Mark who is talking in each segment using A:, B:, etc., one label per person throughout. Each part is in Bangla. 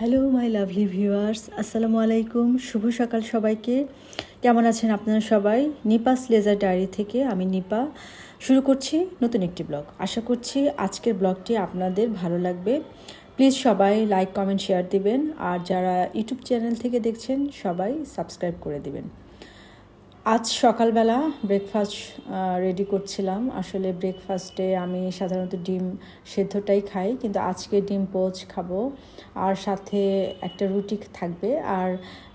A: হ্যালো মাই লাভলি ভিউয়ার্স আসসালামু আলাইকুম শুভ সকাল সবাইকে। কেমন আছেন আপনারা সবাই? নিপাস লেজার ডায়েরি থেকে আমি নিপা। শুরু করছি নতুন একটি ব্লগ। আশা করছি আজকের ব্লগটি আপনাদের ভালো লাগবে। প্লিজ সবাই লাইক কমেন্ট শেয়ার দিবেন। আর যারা ইউটিউব চ্যানেল থেকে দেখছেন, সবাই সাবস্ক্রাইব করে দিবেন। আজ সকালবেলা ব্রেকফাস্ট রেডি করছিলাম। আসলে ব্রেকফাস্টে আমি সাধারণত ডিম সেদ্ধটাই খাই, কিন্তু আজকে ডিম পোচ খাব। আর সাথে একটা রুটি থাকবে। আর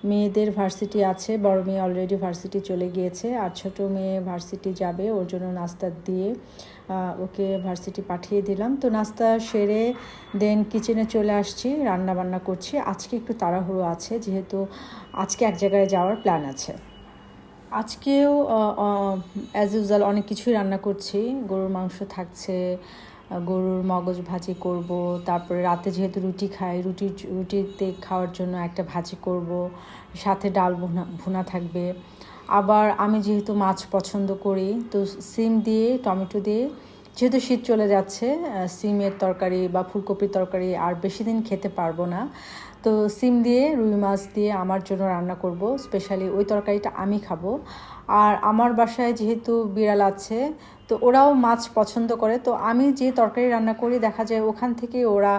A: মেয়েদের ভার্সিটি আছে, বড় মেয়ে অলরেডি ভার্সিটি চলে গিয়েছে। আর ছোট মেয়ে ভার্সিটি যাবে, ওর জন্য নাস্তা দিয়ে ওকে ভার্সিটি পাঠিয়ে দিলাম। তো নাস্তা সেরে দেন কিচেনে চলে আসছি রান্না বান্না করছি। আজকে একটু তাড়াহুড়ো আছে, যেহেতু আজকে এক জায়গায় যাওয়ার প্ল্যান আছে। আজকেও অ্যাজ ইউজাল অনেক কিছুই রান্না করছি। গরুর মাংস থাকছে গরুর মগজ ভাজি করব, তারপরে রাতে যেহেতু রুটি খাই, রুটি, রুটিতে খাওয়ার জন্য একটা ভাজি করব, সাথে ডাল ভুনা ভুনা থাকবে। আবার আমি যেহেতু মাছ পছন্দ করি, তো সিম দিয়ে, টমেটো দিয়ে, যেহেতু শীত চলে যাচ্ছে সিমের তরকারি বা ফুলকপির তরকারি আর বেশি দিন খেতে পারব না। তো সিম দিয়ে, রুই মাছ দিয়ে আমার জন্য রান্না করব। স্পেশালি ওই তরকারিটা আমি খাব। আর আমার বাসায় যেহেতু বিড়াল আছে, তো ওরাও মাছ পছন্দ করে। তো আমি যে তরকারি রান্না করি, দেখা যায় ওখান থেকে ওরা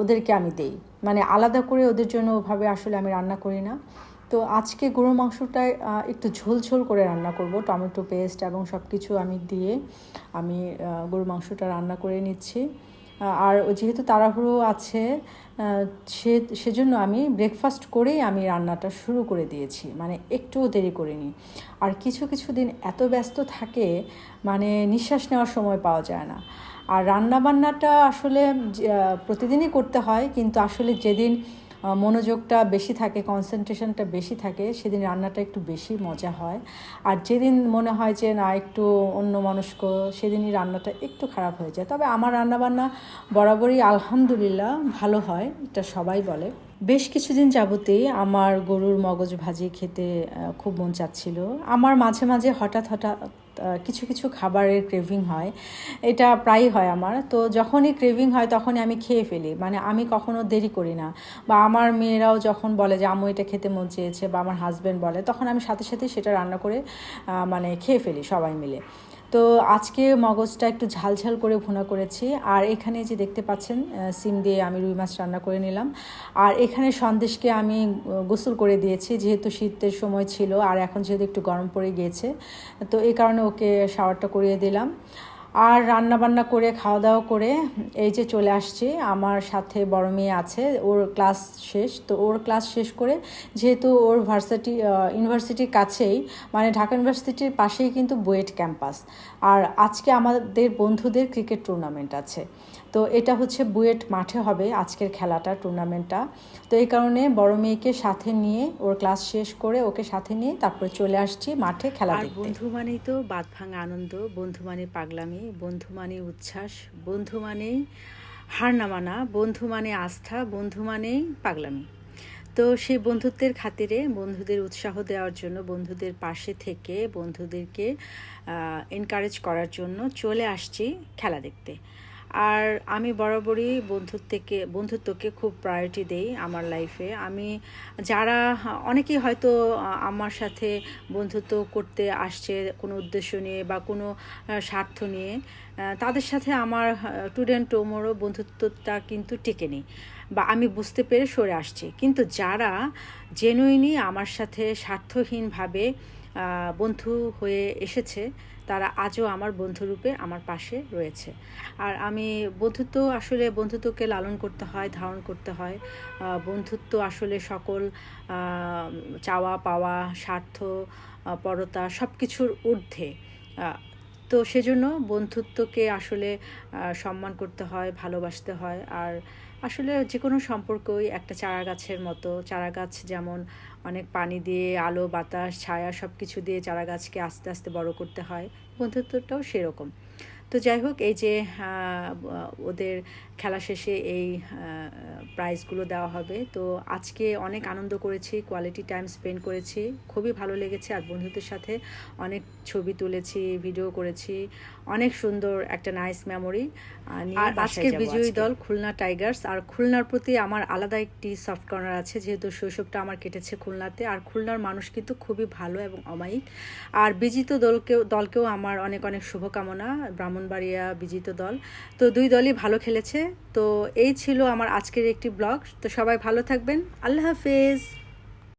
A: ওদেরকে আমি দেই। মানে আলাদা করে ওদের জন্য ওভাবে আসলে আমি রান্না করি না। তো আজকে গরুর মাংসটায় একটু ঝোল ঝোল করে রান্না করব। টমেটো পেস্ট এবং সব কিছু আমি দিয়ে আমি গরুর মাংসটা রান্না করে নিচ্ছি। আর যেহেতু তাড়াহুড়ো আছে সে, সেজন্য আমি ব্রেকফাস্ট করেই আমি রান্নাটা শুরু করে দিয়েছি মানে একটুও দেরি করিনি। আর কিছু কিছু দিন এত ব্যস্ত থাকে মানে নিঃশ্বাস নেওয়ার সময় পাওয়া যায় না। আর রান্নাবান্নাটা আসলে প্রতিদিনই করতে হয়, কিন্তু আসলে যেদিন মনোযোগটা বেশি থাকে কনসেন্ট্রেশনটা বেশি থাকে, সেদিন রান্নাটা একটু বেশি মজা হয়। আর যেদিন মনে হয় যে, না, একটু অন্য মানুষক সেদিনই রান্নাটা একটু খারাপ হয়ে যায়। তবে আমার রান্নাবান্না বরাবরই আলহামদুলিল্লাহ ভালো হয়, এটা সবাই বলে। বেশ কিছুদিন যাবতেই আমার গরুর মগজ ভাজি খেতে খুব মন চাচ্ছিল। আমার মাঝে মাঝে হঠাৎ হঠাৎ কিছু কিছু খাবারের ক্রেভিং হয়। এটা প্রায়ই হয় আমার। তো যখনই ক্রেভিং হয় তখনই আমি খেয়ে ফেলি। মানে আমি কখনো দেরি করি না। বা আমার মেয়েরাও যখন বলে যে, আম্মু, এটা খেতে মন চেয়েছে বা আমার হাজব্যান্ড বলে, তখন আমি সাথে সাথে সেটা রান্না করে মানে খেয়ে ফেলি সবাই মিলে। তো আজকে মগজটা একটু ঝালঝাল করে ভুনা করেছি। আর এখানে যে দেখতে পাচ্ছেন সিম দিয়ে আমি রুই মাছ রান্না করে নিলাম। আর এখানে সন্দেশকে আমি গোসল করে দিয়েছি, যেহেতু শীতের সময় ছিল, আর এখন যেহেতু একটু গরম পড়ে গিয়েছে, তো এই কারণে ওকে শাওয়ারটা করিয়ে দিলাম। আর রান্না বান্না করে খাওয়া দাওয়া করে এই যে চলে আসছি। আমার সাথে বড় মেয়ে আছে, ওর ক্লাস শেষ। তো ওর ক্লাস শেষ করে যেহেতু ওর ভার্সিটি ইউনিভার্সিটির কাছেই মানে ঢাকা ইউনিভার্সিটির পাশেই কিন্তু বুয়েট ক্যাম্পাস। আর আজকে আমাদের বন্ধুদের ক্রিকেট টুর্নামেন্ট আছে। তো এটা হচ্ছে বুয়েট মাঠে হবে আজকের খেলাটা টুর্নামেন্টটা তো এই কারণে বড় মেয়েকে সাথে নিয়ে ওর ক্লাস শেষ করে ওকে সাথে নিয়ে তারপরে চলে আসছি মাঠে খেলা দেখতে। বন্ধু মানেই তো বাদ ভাঙা আনন্দ বন্ধু মানে পাগলামি বন্ধু মানে উচ্ছ্বাস বন্ধু মানেই হার না মানা বন্ধু মানে আস্থা বন্ধু মানেই পাগলামি। তো সেই বন্ধুত্বের খাতিরে বন্ধুদের উৎসাহ দেওয়ার জন্য বন্ধুদের পাশে থেকে বন্ধুদেরকে এনকারেজ করার জন্য চলে আসছি খেলা দেখতে। আর আমি বরাবরই বন্ধুত্বকে বন্ধুত্বকে খুব প্রায়োরিটি দেই আমার লাইফে আমি যারা, অনেকেই হয়তো আমার সাথে বন্ধুত্ব করতে আসছে কোনো উদ্দেশ্য নিয়ে বা কোনো স্বার্থ নিয়ে তাদের সাথে আমার স্টুডেন্ট ওমরও বন্ধুত্বটা কিন্তু টেকে নেই বা আমি বুঝতে পেরে সরে আসছি। কিন্তু যারা জেনুইনি আমার সাথে স্বার্থহীনভাবে বন্ধু হয়ে এসেছে, তারা আজও আমার বন্ধুরূপে আমার পাশে রয়েছে। আর আমি বন্ধুত্ব আসলে বন্ধুত্বকে লালন করতে হয়, ধারণ করতে হয়। বন্ধুত্ব আসলে সকল চাওয়া পাওয়া, স্বার্থ পরতা সব কিছুর ঊর্ধ্বে তো সেজন্য বন্ধুত্বকে আসলে সম্মান করতে হয়, ভালোবাসতে হয়। আর আসলে যে কোনো সম্পর্কই একটা চারা গাছের মতো। চারা গাছ যেমন অনেক পানি দিয়ে, আলো, বাতাস, ছায়া সব কিছু দিয়ে চারা গাছকে আস্তে আস্তে বড় করতে হয়। বন্ধুত্বটাও সেরকম। তো যাই হোক এই যে ওদের খেলা শেষে এই প্রাইজগুলো দেওয়া হবে। তো আজকে অনেক আনন্দ করেছি কোয়ালিটি টাইম স্পেন্ড করেছি খুবই ভালো লেগেছে। আর বন্ধুদের সাথে অনেক ছবি তুলেছি ভিডিও করেছি। অনেক সুন্দর একটা নাইস মেমোরি আর আজকের বিজয়ী দল খুলনা টাইগার্স আর খুলনার প্রতি আমার আলাদা একটি সফট কর্নার আছে যেহেতু শৈশবটা আমার কেটেছে খুলনাতে। আর খুলনার মানুষ কিন্তু খুবই ভালো এবং অমায়িক। আর বিজিত দলকেও দলকেও আমার অনেক অনেক শুভকামনা। ব্রাহ্মণবাড়িয়া বিজিত দল। তো দুই দলই ভালো খেলেছে। তো এই ছিল আমার আজকের একটি ব্লগ। তো সবাই ভালো থাকবেন। আল্লাহ হাফেজ।